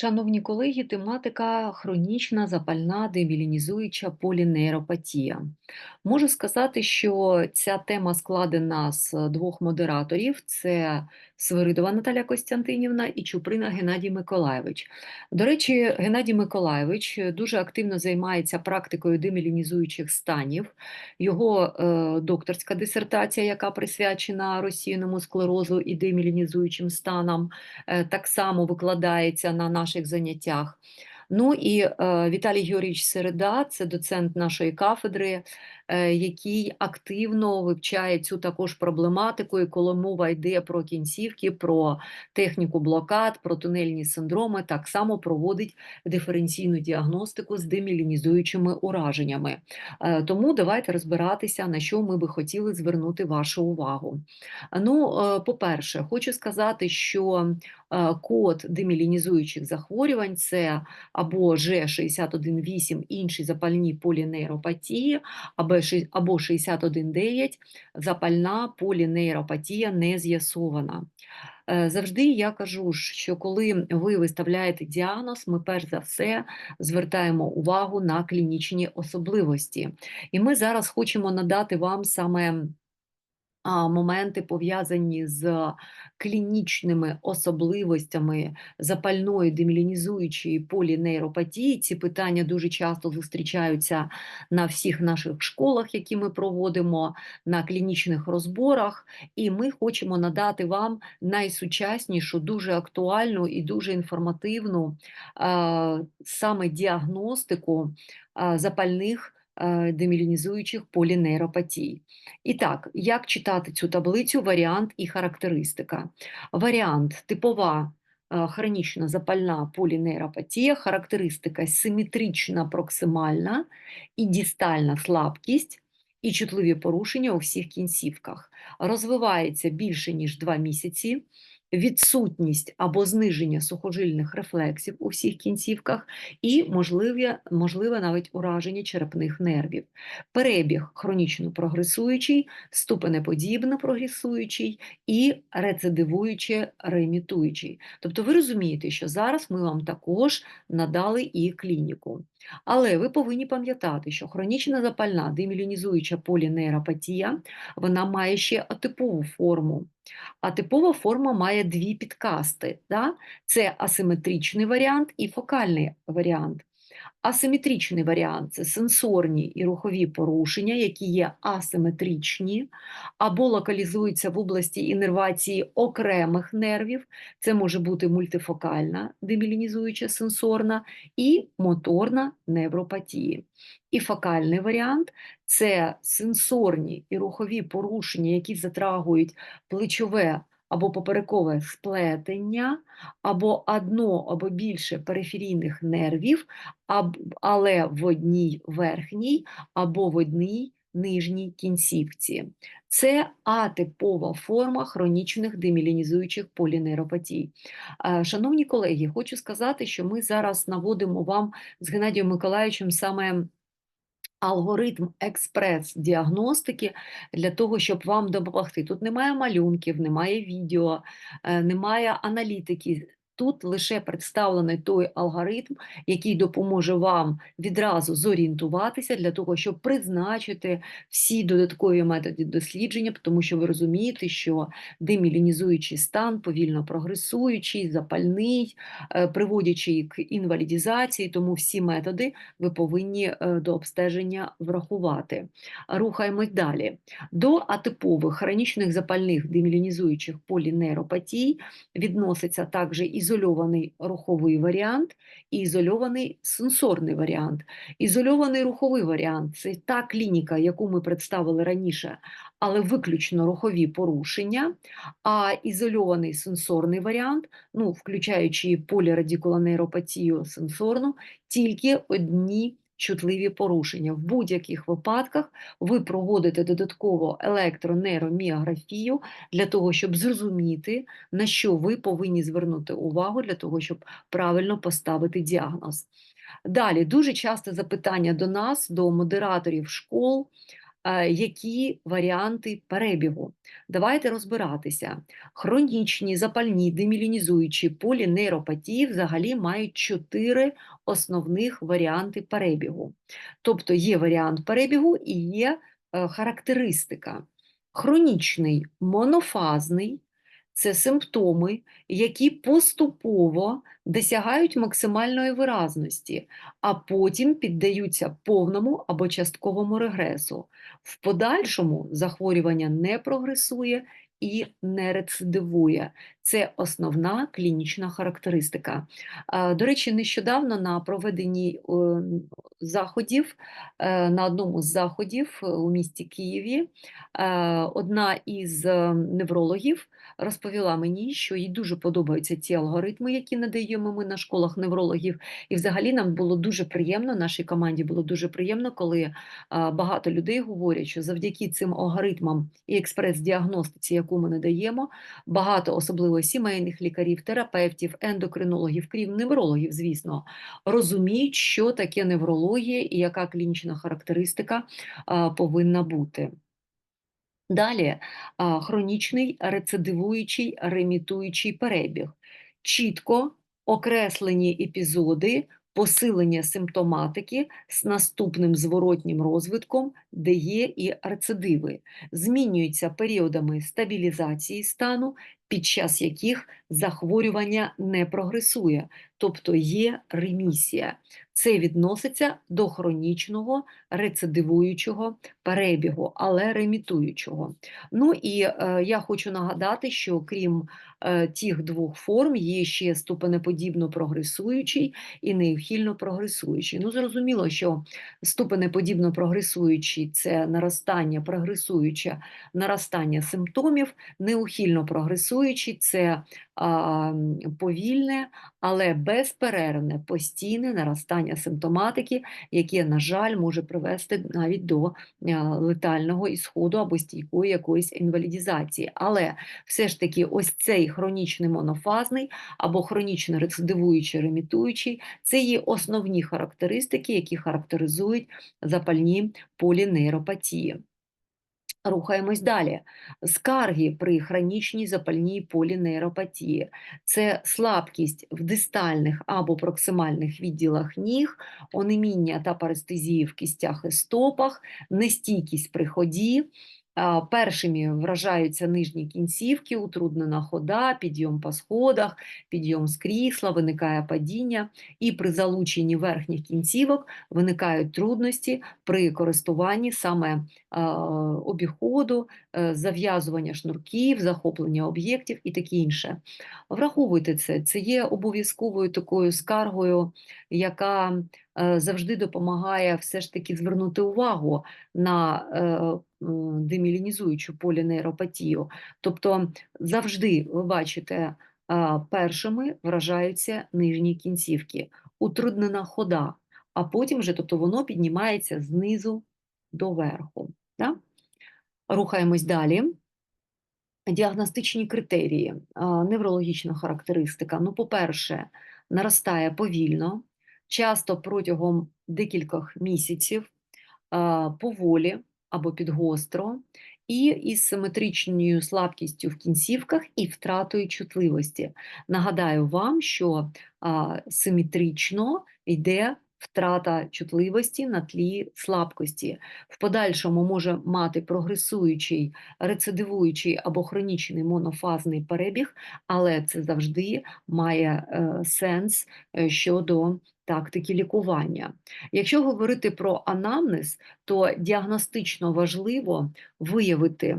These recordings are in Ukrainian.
Шановні колеги, тематика хронічна запальна демілінізуюча полінейропатія. Можу сказати, що ця тема складена з двох модераторів: це Свиридова Наталя Костянтинівна і Чуприна Геннадій Миколайович. До речі, Геннадій Миколайович дуже активно займається практикою демілінізуючих станів. Його е, докторська дисертація, яка присвячена розсіяному склерозу і демілінізуючим станам, е, так само викладається на наших заняттях. Ну і е, Віталій Георгійович Середа, це доцент нашої кафедри, який активно вивчає цю також проблематику, і коли мова йде про кінцівки, про техніку блокад, про тунельні синдроми, так само проводить диференційну діагностику з демілінізуючими ураженнями. Е, тому давайте розбиратися, на що ми би хотіли звернути вашу увагу. Ну, е, по-перше, хочу сказати, що е, код демілінізуючих захворювань це або Ж618 інші запальні полінейропатії, або або 619 запальна полінейропатія не з'ясована. Е, Завжди я кажу, що коли ви виставляєте діагноз, ми перш за все звертаємо увагу на клінічні особливості. І ми зараз хочемо надати вам саме моменти пов'язані з клінічними особливостями запальної демілінізуючої полінейропатії. Ці питання дуже часто зустрічаються на всіх наших школах, які ми проводимо, на клінічних розборах, і ми хочемо надати вам найсучаснішу, дуже актуальну і дуже інформативну саме діагностику запальних демілінізуючих полінейропатій. І так, як читати цю таблицю, варіант і характеристика. Варіант типова е, хронічна запальна полінейропатія, характеристика симетрична проксимальна і дістальна слабкість. І чутливі порушення у всіх кінцівках. Розвивається більше, ніж 2 місяці, відсутність або зниження сухожильних рефлексів у всіх кінцівках і можливе, можливе навіть ураження черепних нервів. Перебіг хронічно прогресуючий, ступенеподібно прогресуючий і рецидивуюче ремітуючий. Тобто ви розумієте, що зараз ми вам також надали і клініку. Але ви повинні пам'ятати, що хронічна запальна демілінізуюча полінейропатія вона має ще атипову форму. А типова форма має дві підкасти. Да? Це асиметричний варіант і фокальний варіант. Асиметричний варіант це сенсорні і рухові порушення, які є асиметричні, або локалізуються в області іннервації окремих нервів. Це може бути мультифокальна демілінізуюча сенсорна і моторна невропатії. І фокальний варіант це сенсорні і рухові порушення, які затрагують плечове або поперекове сплетення, або одно або більше периферійних нервів, але в одній верхній або в одній нижній кінцівці. Це атипова форма хронічних демілінізуючих полінейропатій. Е, Шановні колеги, хочу сказати, що ми зараз наводимо вам з Геннадієм Миколаївичем саме алгоритм експрес-діагностики для того, щоб вам допомогти. Тут немає малюнків, немає відео, е, немає аналітики. Тут лише представлений той алгоритм, який допоможе вам відразу зорієнтуватися для того, щоб призначити всі додаткові методи дослідження, тому що ви розумієте, що демілінізуючий стан повільно прогресуючий, запальний, е, приводячий к інвалідізації, тому всі методи ви повинні е, до обстеження врахувати. Рухаємось далі. До атипових хронічних запальних демілінізуючих полінейропатій відноситься також ізольований руховий варіант і ізольований сенсорний варіант. Ізольований руховий варіант це та клініка, яку ми представили раніше, але виключно рухові порушення, а ізольований сенсорний варіант, ну, включаючи полірадикулонейропатію сенсорну, тільки одні чутливі порушення. В будь-яких випадках ви проводите додатково електронейроміографію для того, щоб зрозуміти, на що ви повинні звернути увагу для того, щоб правильно поставити діагноз. Далі дуже часто запитання до нас, до модераторів школ. Е, які варіанти перебігу. Давайте розбиратися. Хронічні, запальні, демілінізуючі полінейропатії взагалі мають чотири основних варіанти перебігу. Тобто є варіант перебігу і є е, характеристика. Хронічний монофазний це симптоми, які поступово досягають максимальної виразності, а потім піддаються повному або частковому регресу. В подальшому захворювання не прогресує і не рецидивує. Це основна клінічна характеристика. До речі, нещодавно на проведенні е, заходів, е, на одному з заходів е, у місті Києві, одна із неврологів розповіла мені, що їй дуже подобаються ці алгоритми, які надаємо ми на школах неврологів. І взагалі нам було дуже приємно, нашій команді було дуже приємно, коли багато людей говорять, що завдяки цим алгоритмам і експрес-діагностиці, яку ми надаємо, багато, особливо сімейних лікарів, терапевтів, ендокринологів, крім неврологів, звісно, розуміють, що таке неврологія і яка клінічна характеристика повинна бути. Далі хронічний рецидивуючий ремітуючий перебіг. Чітко окреслені епізоди посилення симптоматики з наступним зворотнім розвитком, де є і рецидиви, змінюються періодами стабілізації стану, під час яких захворювання не прогресує, тобто є ремісія. Це відноситься до хронічного рецидивуючого перебігу, але ремітуючого. Ну і е, я хочу нагадати, що крім е, тих двох форм є ще ступенеподібно прогресуючий і неухильно прогресуючий. Ну, зрозуміло, що ступенеподібно прогресуючий це наростання, прогресуюче наростання симптомів, неухильно прогресуючий це а, повільне, але безперервне постійне наростання симптоматики, яке, на жаль, може привести навіть до летального ісходу або стійкої якоїсь інвалідізації. Але все ж таки, ось цей хронічний монофазний або хронічно рецидивуючий, ремітуючий це є основні характеристики, які характеризують запальні полінейропатії. Рухаємось далі. Скарги при хронічній запальній полінейропатії це слабкість в дистальних або проксимальних відділах ніг, онеміння та парестезії в кістях і стопах, нестійкість при ході, Першими вражаються нижні кінцівки, утруднена хода, підйом по сходах, підйом з крісла, виникає падіння, і при залученні верхніх кінцівок виникають трудності при користуванні саме обіходу, е, зав'язування шнурків, захоплення об'єктів і таке інше. Враховуйте це, це є обов'язковою такою скаргою, яка е, завжди допомагає все ж таки звернути увагу на е, демілінізуючу полінейропатію. Тобто завжди ви бачите, першими вражаються нижні кінцівки, утруднена хода, а потім вже тобто воно піднімається знизу до верху. Да? Рухаємось далі. Діагностичні критерії, неврологічна характеристика. Ну, по-перше, наростає повільно, часто протягом декількох місяців, поволі, або підгостро, і із симетричною слабкістю в кінцівках і втратою чутливості. Нагадаю вам, що а, симетрично йде втрата чутливості на тлі слабкості. В подальшому може мати прогресуючий, рецидивуючий або хронічний монофазний перебіг, але це завжди має е, сенс е, щодо тактики лікування. Якщо говорити про анамнез, то діагностично важливо виявити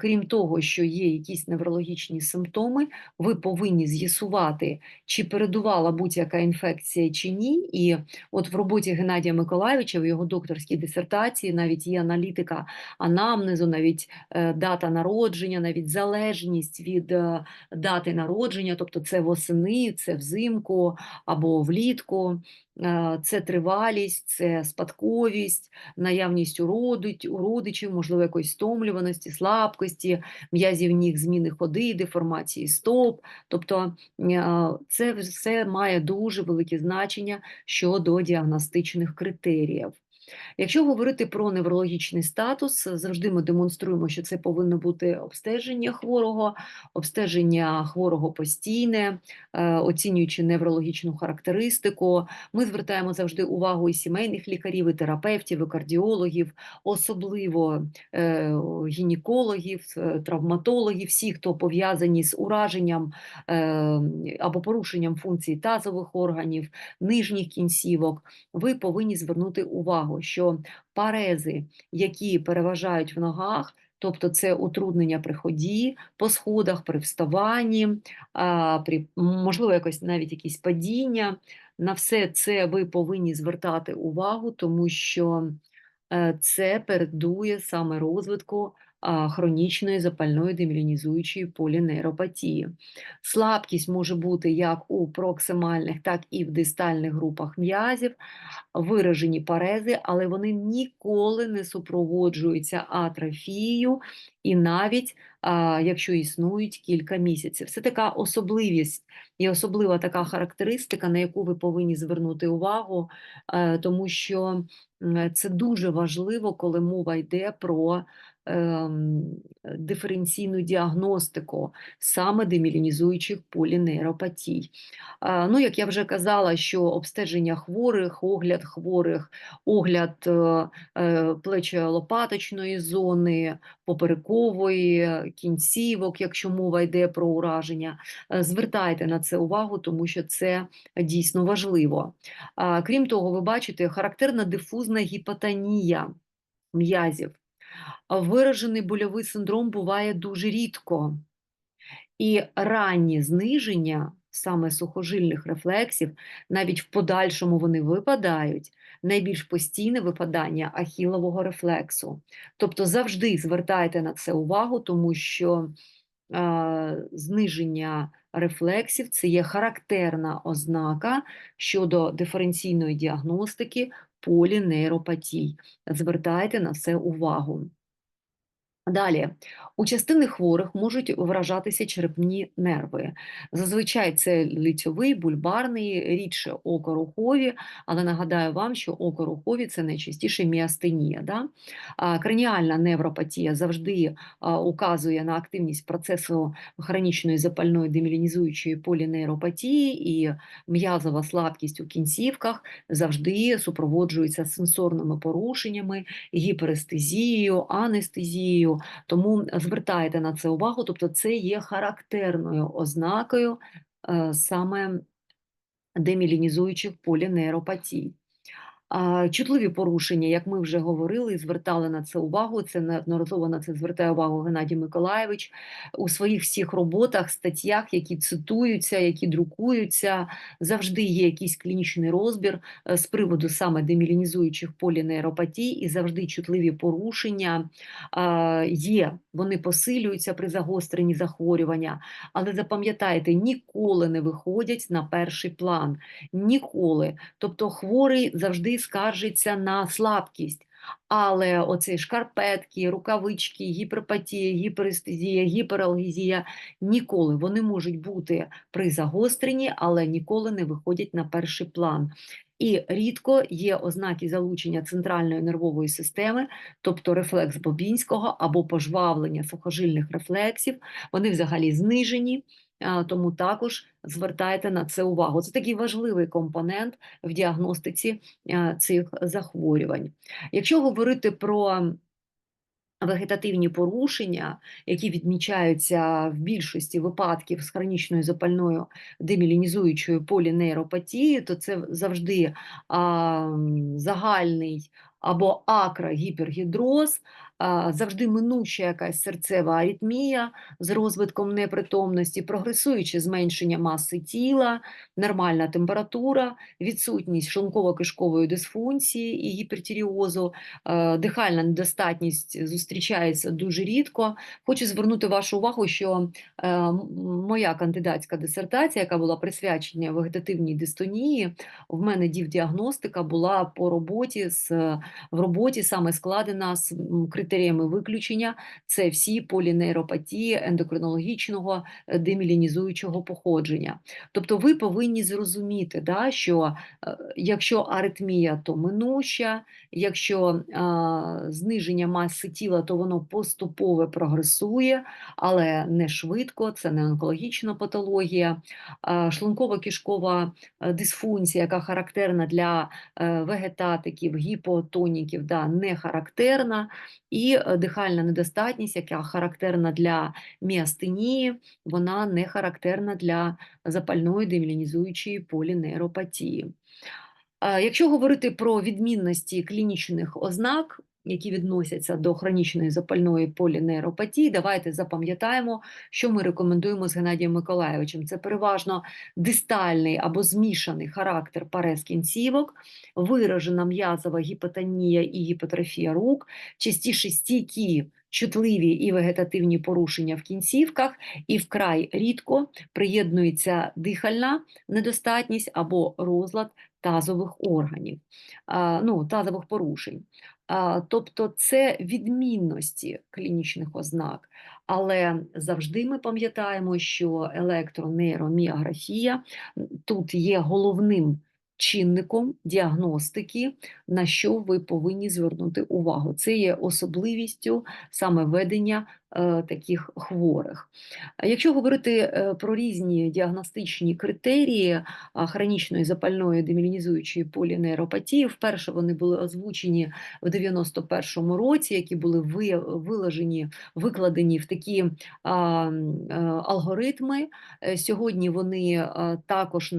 крім того, що є якісь неврологічні симптоми, ви повинні з'ясувати, чи передувала будь-яка інфекція чи ні. І от в роботі Геннадія Миколаєвича в його докторській дисертації навіть є аналітика анамнезу, навіть е, дата народження, навіть залежність від е, дати народження, тобто це восени, це взимку або влітку. Це тривалість, це спадковість, наявність у родичів, можливо, якоїсь стомлюваності, слабкості, м'язів ніг, зміни ходи, деформації стоп. Тобто це все має дуже велике значення щодо діагностичних критеріїв. Якщо говорити про неврологічний статус, завжди ми демонструємо, що це повинно бути обстеження хворого, обстеження хворого постійне, е, оцінюючи неврологічну характеристику. Ми звертаємо завжди увагу і сімейних лікарів, і терапевтів, і кардіологів, особливо е, гінекологів, е, травматологів, всі, хто пов'язані з ураженням або порушенням функцій тазових органів, нижніх кінцівок, ви повинні звернути увагу, що парези, які переважають в ногах, тобто це утруднення при ході, по сходах, при вставанні, при можливо, якось навіть якісь падіння. На все це ви повинні звертати увагу, тому що е, це передує саме розвитку хронічної запальної демілінізуючої полінейропатії. Слабкість може бути як у проксимальних, так і в дистальних групах м'язів, виражені парези, але вони ніколи не супроводжуються атрофією, і навіть а, якщо існують кілька місяців. Це така особливість і особлива така характеристика, на яку ви повинні звернути увагу, а, тому що це дуже важливо, коли мова йде про диференційну діагностику саме демілінізуючих полінейропатій. Ну, як я вже казала, що обстеження хворих, огляд хворих, огляд е, е, плечо-лопаточної зони, поперекової, кінцівок, якщо мова йде про ураження, е, звертайте на це увагу, тому що це дійсно важливо. Крім того, ви бачите, характерна дифузна гіпотонія м'язів. Виражений больовий синдром буває дуже рідко. І ранні зниження саме сухожильних рефлексів, навіть в подальшому вони випадають, найбільш постійне випадання ахілового рефлексу. Тобто завжди звертайте на це увагу, тому що е, зниження рефлексів це є характерна ознака щодо диференційної діагностики полінейропатій. Звертайте на це увагу. Далі, у частини хворих можуть вражатися черепні нерви. Зазвичай це лицьовий, бульбарний, рідше окорухові, але нагадаю вам, що окорухові це найчастіше міастенія. Да? Краніальна невропатія завжди указує на активність процесу хронічної запальної демілінізуючої полінейропатії, і м'язова слабкість у кінцівках завжди супроводжується сенсорними порушеннями, гіперестезією, анестезією. Тому звертайте на це увагу, тобто це є характерною ознакою е, саме демілінізуючих полінейропатій. Чутливі порушення, як ми вже говорили, звертали на це увагу. Це неодноразово на це звертає увагу Геннадій Миколаєвич у своїх всіх роботах, статтях, які цитуються, які друкуються, завжди є якийсь клінічний розбір е, з приводу саме демілінізуючих полінейропатій, і завжди чутливі порушення є. Вони посилюються при загостренні захворювання, але запам'ятайте, ніколи не виходять на перший план. Ніколи. Тобто хворий завжди скаржиться на слабкість. Але оці шкарпетки, рукавички, гіперпатія, гіперестезія, гіпералгезія ніколи вони можуть бути при загостренні, але ніколи не виходять на перший план. І рідко є ознаки залучення центральної нервової системи, тобто рефлекс Бобінського або пожвавлення сухожильних рефлексів, вони взагалі знижені тому також звертайте на це увагу. Це такий важливий компонент в діагностиці цих захворювань. Якщо говорити про Вегетативні порушення, які відмічаються в більшості випадків з хронічною запальною демілінізуючою полінейропатією, то це завжди а, загальний або акрогіпергідроз, завжди минуща якась серцева аритмія з розвитком непритомності, прогресуюче зменшення маси тіла, нормальна температура, відсутність шлунково-кишкової дисфункції і гіпертіріозу, дихальна недостатність зустрічається дуже рідко. Хочу звернути вашу увагу, що е, моя кандидатська дисертація, яка була присвячена вегетативній дистонії, в мене дівдіагностика була по роботі з в роботі саме складена з критичним критеріями виключення. Це всі полінейропатії ендокринологічного е, демілінізуючого походження. Тобто ви повинні зрозуміти, да, що е, якщо аритмія, то минуща, якщо а, зниження маси тіла, то воно поступово прогресує, але не швидко, це не онкологічна патологія, шлунково-кишкова е, дисфункція, яка характерна для вегетатиків, гіпотоніків, да, не характерна, і е, дихальна недостатність, яка характерна для міастенії, вона не характерна для запальної демілінізуючої полінейропатії. Якщо говорити про відмінності клінічних ознак, які відносяться до хронічної запальної полінейропатії, давайте запам'ятаємо, що ми рекомендуємо з Геннадієм Миколаєвичем. Це переважно дистальний або змішаний характер парез кінцівок, виражена м'язова гіпотонія і гіпотрофія рук, частіше стійкі. Чутливі і вегетативні порушення в кінцівках, і вкрай рідко приєднується дихальна недостатність або розлад тазових органів, ну, тазових порушень. Тобто це відмінності клінічних ознак, але завжди ми пам'ятаємо, що електронейроміографія тут є головним чинником діагностики, на що ви повинні звернути увагу. Це є особливістю саме ведення е, таких хворих. Якщо говорити е, про різні діагностичні критерії хронічної запальної демілінізуючої полінейропатії, вперше вони були озвучені в 91-му році, які були виложені, викладені в такі алгоритми. Е, сьогодні вони також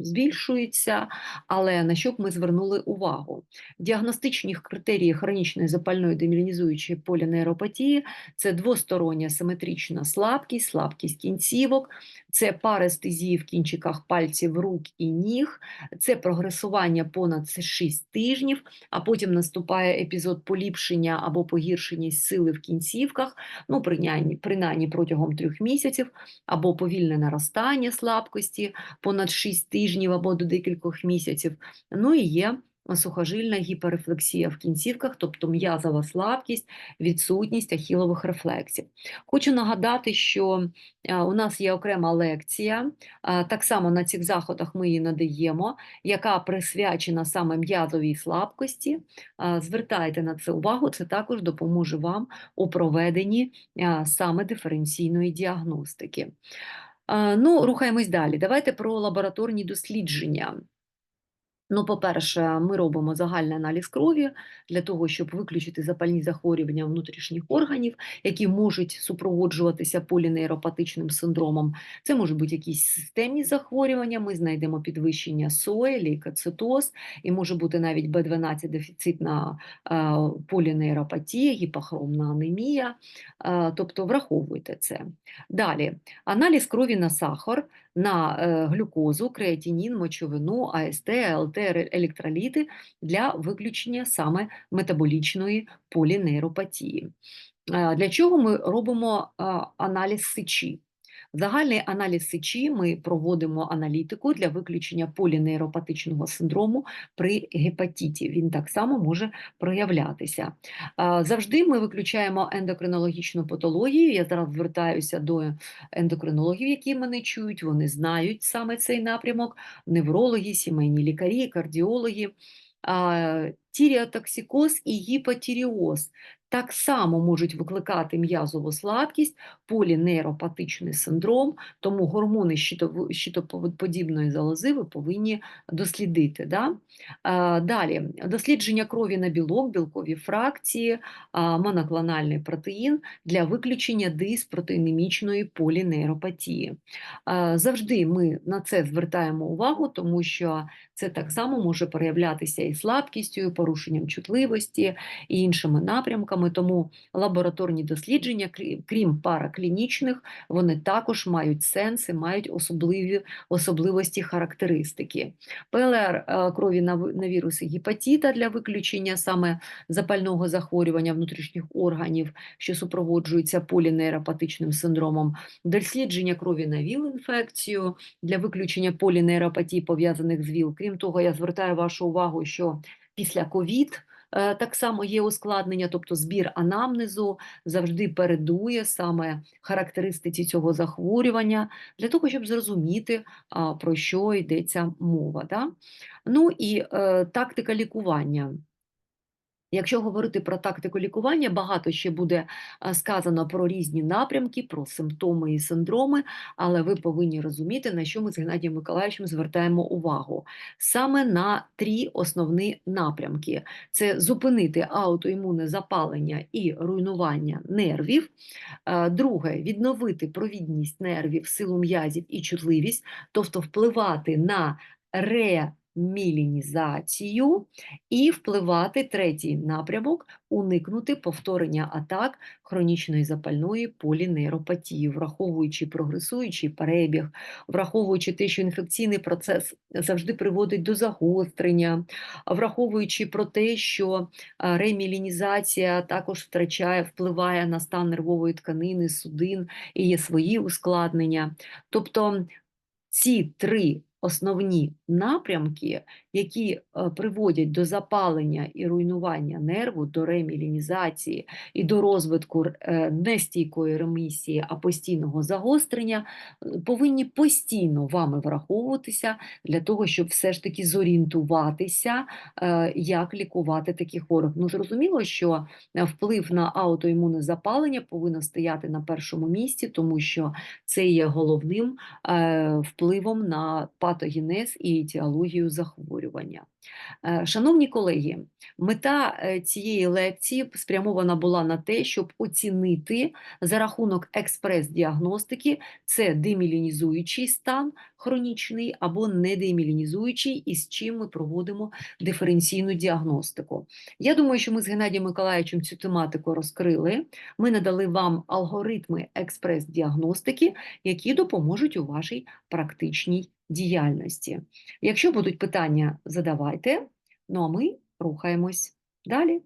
збільшується, але на що б ми звернули увагу? Діагностичні критерії хронічної запальної демілінізуючої полінейропатії – це двостороння симетрична слабкість, слабкість кінцівок, це парестезії в кінчиках пальців рук і ніг, це прогресування понад 6 тижнів, а потім наступає епізод поліпшення або погіршення сили в кінцівках, ну, принаймні, принаймні протягом трьох місяців, або повільне наростання слабкості понад 6 тижнів або до декількох місяців. Ну і є сухожильна гіперрефлексія в кінцівках, тобто м'язова слабкість, відсутність ахілових рефлексів. Хочу нагадати, що у нас є окрема лекція, так само на цих заходах ми її надаємо, яка присвячена саме м'язовій слабкості. Звертайте на це увагу, це також допоможе вам у проведенні саме диференційної діагностики. Ну, рухаємось далі. Давайте про лабораторні дослідження. Ну, по-перше, ми робимо загальний аналіз крові для того, щоб виключити запальні захворювання внутрішніх органів, які можуть супроводжуватися полінейропатичним синдромом. Це можуть бути якісь системні захворювання. Ми знайдемо підвищення сої, лейкоцитоз, і може бути навіть Б12 дефіцитна е, полінейропатія, гіпохромна анемія. Е, тобто враховуйте це. Далі аналіз крові на сахар на е, глюкозу, креатинін, мочовину, АСТ, АЛТ, електроліти для виключення саме метаболічної полінейропатії. Е, для чого ми робимо аналіз сечі? Загальний аналіз сечі ми проводимо аналітику для виключення полінейропатичного синдрому при гепатиті. Він так само може проявлятися. Завжди ми виключаємо ендокринологічну патологію. Я зараз звертаюся до ендокринологів, які мене чують, вони знають саме цей напрямок: неврологи, сімейні лікарі, кардіологи. Тіріотоксикоз і гіпотіріоз так само можуть викликати м'язову слабкість, полінейропатичний синдром, тому гормони щитоподібної залози ви повинні дослідити. Да? Далі дослідження крові на білок, білкові фракції, моноклональний протеїн для виключення диспротеїнемічної полінейропатії. Завжди ми на це звертаємо увагу, тому що це так само може проявлятися і слабкістю, і порушенням чутливості, і іншими напрямками. Тому лабораторні дослідження, крім параклінічних, вони також мають сенси, мають особливі особливості характеристики. ПЛР е, крові на віруси гепатита для виключення саме запального захворювання внутрішніх органів, що супроводжується полінейропатичним синдромом, дослідження крові на ВІЛ-інфекцію для виключення полінейропатії, пов'язаних з ВІЛ. Крім того, я звертаю вашу увагу, що після ковід Е, Так само є ускладнення, тобто збір анамнезу завжди передує саме характеристиці цього захворювання, для того, щоб зрозуміти, про що йдеться мова. Да? Ну і е, тактика лікування. Якщо говорити про тактику лікування, багато ще буде сказано про різні напрямки, про симптоми і синдроми, але ви повинні розуміти, на що ми з Геннадієм Миколаївичем звертаємо увагу. Саме на три основні напрямки: це зупинити аутоімунне запалення і руйнування нервів. Е, Друге відновити провідність нервів, силу м'язів і чутливість, тобто впливати на ремілінізацію і впливати третій напрямок уникнути повторення атак хронічної запальної полінейропатії, враховуючи прогресуючий перебіг, враховуючи те, що інфекційний процес завжди приводить до загострення, враховуючи про те, що ремілінізація також втрачає, впливає на стан нервової тканини, судин і є свої ускладнення. Тобто ці три основні напрямки, які е, приводять до запалення і руйнування нерву, до ремілінізації і до розвитку е, не стійкої ремісії, а постійного загострення, е, повинні постійно вами враховуватися для того, щоб все ж таки зорієнтуватися, як лікувати такі хворих. Ну, зрозуміло, що вплив на аутоімунне запалення повинен стояти на першому місці, тому що це є головним впливом на патогенез і етіологію захворювання. Е, Шановні колеги, мета е, цієї лекції спрямована була на те, щоб оцінити за рахунок експрес-діагностики це демілінізуючий стан хронічний або недемілінізуючий, і з чим ми проводимо диференційну діагностику. Я думаю, що ми з Геннадієм Миколаївичем цю тематику розкрили. Ми надали вам алгоритми експрес-діагностики, які допоможуть у вашій практичній діяльності. Якщо будуть питання, задавайте. Ну а ми рухаємось далі.